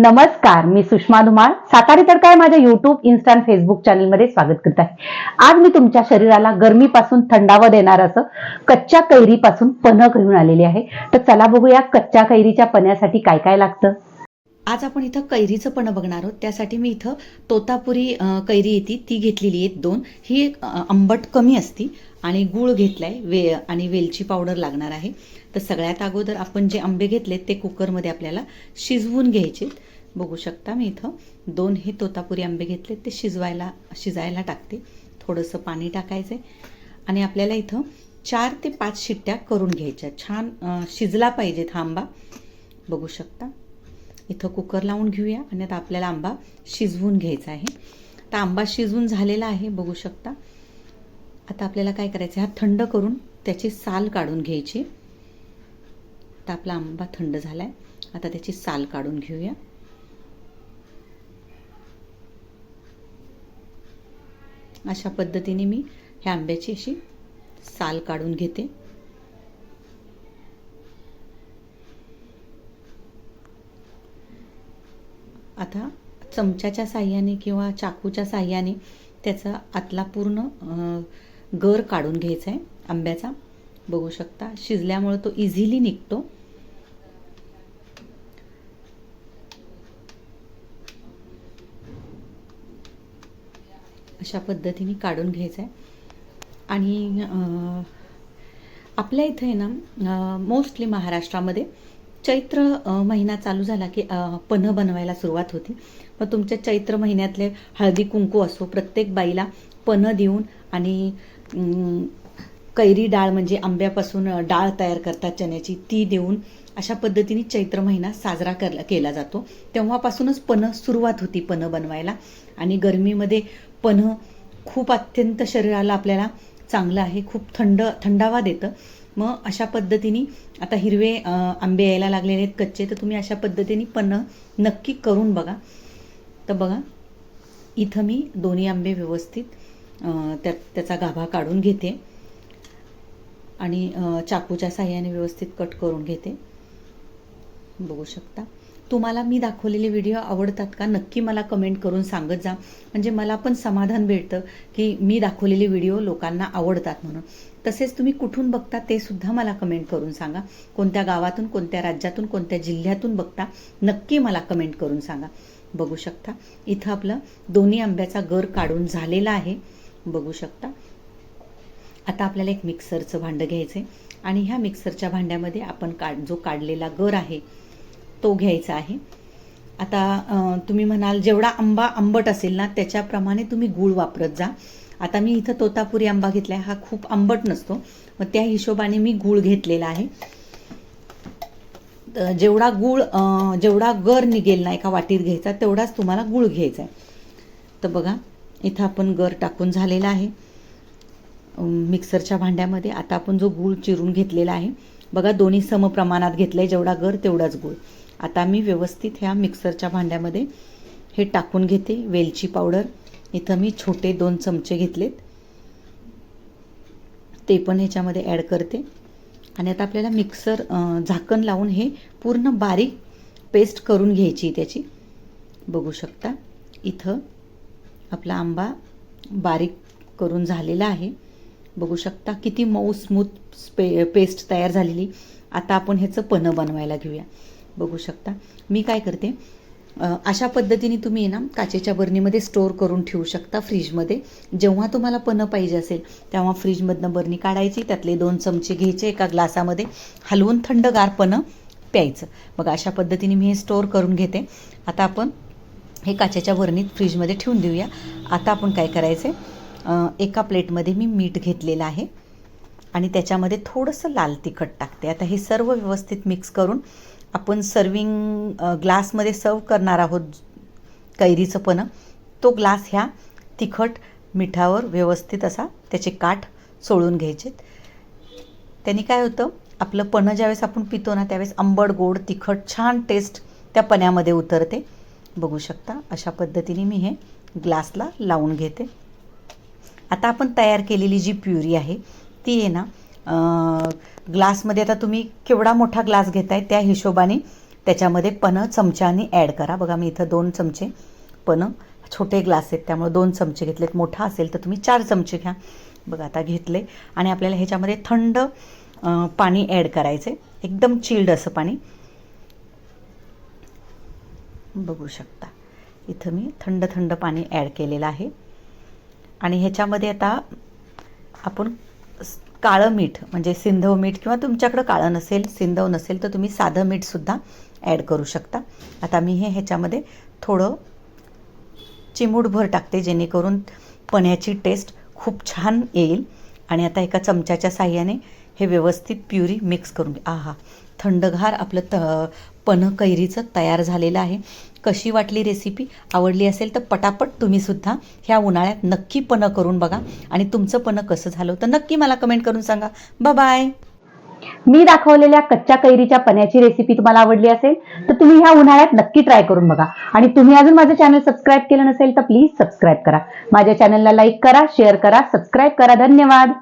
नमस्कार मी सुषमा धुमाळ. सातारी तर काय माझ्या युट्यूब इन्स्टा आणि फेसबुक चॅनलमध्ये स्वागत करत आहे. आज मी तुमच्या शरीराला गरमीपासून थंडावं देणार असं कच्च्या कैरीपासून पन्ह घेऊन आलेली आहे. तर चला बघूया कच्च्या कैरीच्या पण्यासाठी काय काय लागतं. आज आपण इथं कैरीचं पण बघणार आहोत. त्यासाठी मी इथं तोतापुरी कैरी येते. ती घेतलेली आहे दोन. ही एक आंबट कमी असती आणि गूळ घेतलाय. वे आणि वेलची पावडर लागणार आहे. तर सगळ्यात अगोदर आपण जे आंबे घेतलेत ते कुकरमध्ये आपल्याला शिजवून घ्यायचे बघू शकता मी इथं दोन हे तोतापुरी आंबे घेतलेत. ते शिजवायला शिजायला टाकते. थोडंसं पाणी टाकायचं आहे आणि आपल्याला इथं चार ते पाच शिट्ट्या करून घ्यायच्या छान शिजला पाहिजेत हा आंबा. बघू शकता. इथं कुकर लावून घेऊया आणि आता आपल्याला आंबा शिजवून घ्यायचा आहे. तर आंबा शिजवून झालेला आहे बघू शकता. आता आपल्याला काय करायचं हा थंड करून त्याची साल काढून घ्यायची. तर आपला आंबा थंड झाला आहे आता त्याची साल काढून घेऊया. अशा पद्धतीने मी ह्या आंब्याची अशी साल काढून घेते. आता चमच्याच्या साह्याने किंवा चाकूच्या साह्याने त्याचा आतला पूर्ण अं, गर काढून घ्यायचा आहे आंब्याचा. बघू शकता शिजल्यामुळे तो इझिली निघतो. अशा पद्धतीने काढून घ्यायचा आहे. आणि अं, आपल्या इथे आहे ना मोस्टली महाराष्ट्रामध्ये चैत्र महिना चालू झाला की पन्ह बनवायला सुरुवात होती. मग तुमच्या चैत्र महिन्यातले हळदी कुंकू असो प्रत्येक बाईला पन्ह देऊन आणि कैरी डाळ म्हणजे आंब्यापासून डाळ तयार करतात चण्याची ती देऊन अशा पद्धतीने चैत्र महिना साजरा करला केला जातो. तेव्हापासूनच पन्ह सुरुवात होती पन्ह बनवायला. आणि गरमीमध्ये पन्ह खूप अत्यंत शरीराला आपल्याला चांगलं आहे खूप थंड थंडावा देतं. मग अशा पद्धतीने आता हिरवे आंबे यायला लागलेले आहेत कच्चे तर तुम्ही अशा पद्धतीने पन्ह नक्की करून बघा. तर बघा इथं मी दोन्ही आंबे व्यवस्थित त्या त्यात त्याचा गाभा काढून घेते. आणि चाकूच्या साह्याने व्यवस्थित कट करून घेते. बघू शकता. तुम्हाला मी दाखवलेले व्हिडिओ आवडतात का? नक्की मला कमेंट करून सांगत जा. म्हणजे मला पण समाधान भेटतं की मी दाखवलेले व्हिडिओ लोकांना आवडतात म्हणून. तसेच तुम्ही कुठून बघता ते सुद्धा मला कमेंट करून सांगा. कोणत्या गावातून कोणत्या राज्यातून कोणत्या जिल्ह्यातून बघता नक्की मला कमेंट करून सांगा. बघू शकता. इथं आपलं दोन्ही आंब्याचा गर काढून झालेला आहे. बघू शकता. आता आपल्याला एक मिक्सरचं भांडं घ्यायचं आहे आणि ह्या मिक्सरच्या भांड्यामध्ये आपण काढ जो काढलेला गर आहे तो घ्यायचा आहे. आता तुम्ही म्हणाल जेवढा आंबा आंबट असेल ना त्याच्याप्रमाणे तुम्ही गूळ वापरत जा. आता मी इथं तोतापुरी आंबा घेतलाय हा खूप आंबट नसतो. मग त्या हिशोबाने मी गूळ घेतलेला आहे. तर जेवढा गूळ जेवढा गर निघेल ना एका वाटीत घ्यायचा तेवढाच तुम्हाला गूळ घ्यायचा आहे. तर बघा इथं आपण गर टाकून झालेला आहे. मिक्सरच्या भांड्यामध्ये आता आपण जो गूळ चिरून घेतलेला आहे बघा दोन्ही समप्रमाणात आहे जेवढा गर तेवढाच गूळ. आता मी व्यवस्थित ह्या मिक्सरच्या भांड्यामध्ये हे टाकून घेते वेलची पावडर. इथं मी छोटे दोन चमचे घेतलेत. ते पण ह्याच्यामध्ये ॲड करते. आणि आता आपल्याला मिक्सर झाकण लावून हे पूर्ण बारीक पेस्ट करून घ्यायची त्याची. बघू शकता इथं आपला आंबा बारीक करून झालेला आहे. बघू शकता किती मऊ स्मूथ स्पे पेस्ट तयार झालेली. आता आपण ह्याचं पन्ह बनवायला घेऊया. बघू शकता. मी काय करते अशा पद्धतीने तुम्ही ना काचेच्या बरणीमध्ये स्टोअर करून ठेवू शकता फ्रीजमध्ये जेव्हा तुम्हाला पन्ह पाहिजे असेल तेव्हा फ्रीजमधनं बरणी काढायची त्यातले दोन चमचे घ्यायचे एका ग्लासामध्ये हलवून थंडगार पन्ह प्यायचं. मग अशा पद्धतीने मी हे स्टोअर करून घेते. आता आपण हे काचेच्या बरणीत फ्रीजमध्ये ठेवून देऊया. आता आपण काय करायचं आहे एका प्लेटमध्ये मी मीठ घेतलेलं आहे आणि त्याच्यामध्ये थोडंसं लाल तिखट टाकते. आता हे सर्व व्यवस्थित मिक्स करून आपण सर्विंग ग्लासमध्ये सर्व करणार आहोत कैरीचं पण. तो ग्लास ह्या तिखट मिठावर व्यवस्थित असा त्याचे काठ सोळून घ्यायचे त्यांनी काय होतं आपलं पणं ज्यावेळेस आपण पितो ना त्यावेळेस आंबट गोड तिखट छान टेस्ट त्या पण्यामध्ये उतरते. बघू शकता अशा पद्धतीने मी हे ग्लासला लावून घेते. आता आपण तयार केलेली जी प्युरी आहे ती आहे ना ग्लासमध्ये आता तुम्ही केवढा मोठा ग्लास घेताय त्या हिशोबाने त्याच्यामध्ये पनं चमच्याने ॲड करा. बघा मी इथं दोन चमचे पनं छोटे ग्लास आहेत त्यामुळे दोन चमचे घेतलेत. मोठा असेल तर तुम्ही चार चमचे घ्या. बघा आता घेतले. आणि आपल्याला ह्याच्यामध्ये थंड पाणी ॲड करायचे एकदम चिल्ड असं पाणी. बघू शकता. इथं मी थंड थंड पाणी ॲड केलेलं आहे. आणि ह्याच्यामध्ये आता आपण काळं मीठ म्हणजे सिंधव मीठ किंवा तुमच्याकडं काळं नसेल सिंधव नसेल तर तुम्ही साधं मीठसुद्धा ॲड करू शकता. आता मी हे ह्याच्यामध्ये थोडं चिमूटभर टाकते जेणेकरून पण्याची टेस्ट खूप छान येईल. आणि आता एका चमच्याच्या साह्याने हे व्यवस्थित प्युरी मिक्स करून आहा थंडगार आपलं त पन कैरीचं तयार झालेलं आहे. कशी वाटली रेसिपी आवडली असेल तर पटापट तुम्हीसुद्धा ह्या उन्हाळ्यात नक्की पनं करून बघा. आणि तुमचं पनं कसं झालं तर नक्की मला कमेंट करून सांगा. बाय मी दाखवलेल्या कच्च्या कैरीच्या पण्याची रेसिपी तुम्हाला आवडली असेल तर तुम्ही ह्या उन्हाळ्यात नक्की ट्राय करून बघा. आणि तुम्ही अजून माझं चॅनल सबस्क्राईब केलं नसेल तर प्लीज सबस्क्राईब करा. माझ्या चॅनलला लाईक करा शेअर करा सबस्क्राईब करा. धन्यवाद.